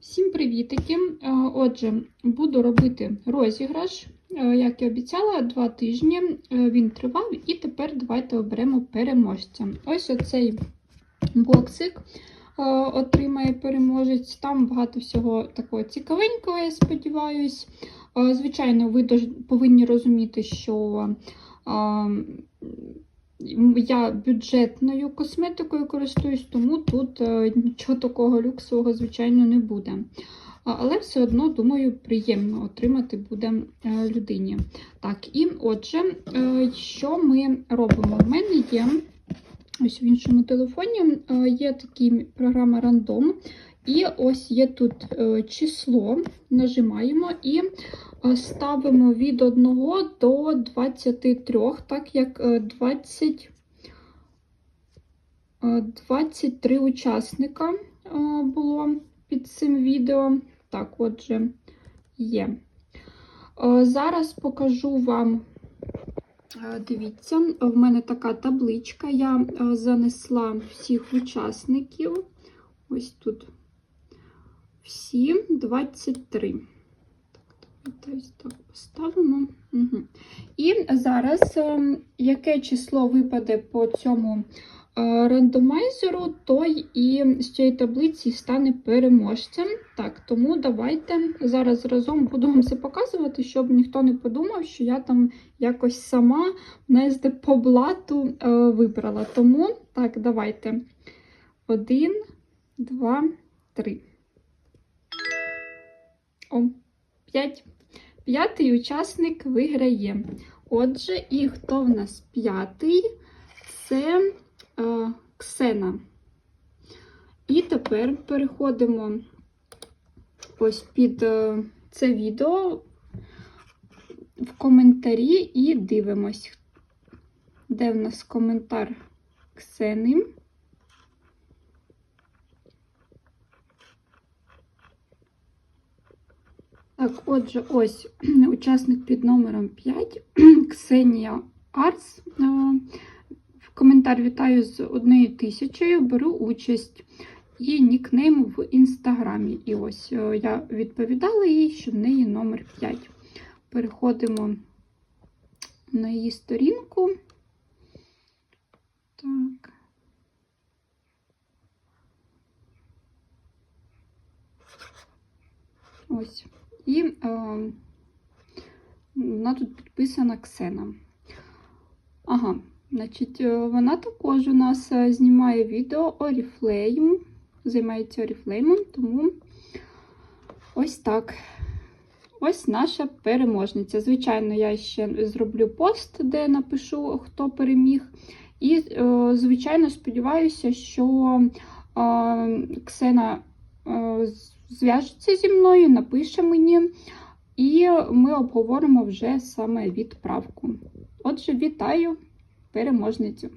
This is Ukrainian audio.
Всім привітики! Е, Отже, буду робити розіграш. Е, Як і обіцяла, два тижні е, він тривав, і тепер давайте оберемо переможця. Ось оцей боксик отримає переможець. Там багато всього такого цікавенького, я сподіваюсь. Звичайно, ви повинні розуміти, що я бюджетною косметикою користуюсь, тому тут е, нічого такого люксового, звичайно, не буде. Але все одно, думаю, приємно отримати буде е, людині. Так, і отже, е, що ми робимо? У мене є ось в іншому телефоні є такі програма рандом. І ось є тут е, число, нажимаємо і е, ставимо від 1 до 23, так як е, 20, е, 23 учасника було під цим відео. Так, отже, є. Зараз покажу вам. Дивіться, в мене така табличка. Я занесла всіх учасників. Ось тут всі 23. Так, так поставимо. Угу. І зараз, е, яке число випаде по цьому е, рандомайзеру, той і з цієї таблиці стане переможцем. Так, тому давайте зараз разом буду вам це показувати, щоб ніхто не подумав, що я там якось сама не по блату е, вибрала. Тому так, давайте. Один, два, три. О, п'ять. П'ятий учасник виграє. Отже, і хто в нас п'ятий? Це е, Ксена. І тепер переходимо ось під е, це відео в коментарі і дивимось, де в нас коментар Ксени. Так, отже, ось учасник під номером 5 Ксенія Арс. В коментар вітаю з однією тисячею, беру участь і нікнейм в інстаграмі. І ось е, я відповідала їй, що в неї номер 5. Переходимо на її сторінку. Так. Ось. І е, вона тут підписана Ксена. Ага, значить, е, вона також у нас е, знімає відео Oriflame, займається Oriflame, тому ось так. Ось наша переможниця. Звичайно, я ще зроблю пост, де напишу, хто переміг. І, е, звичайно, сподіваюся, що Ксена зв'яжеться зі мною, напише мені, і ми обговоримо вже саме відправку. Отже, вітаю переможницю!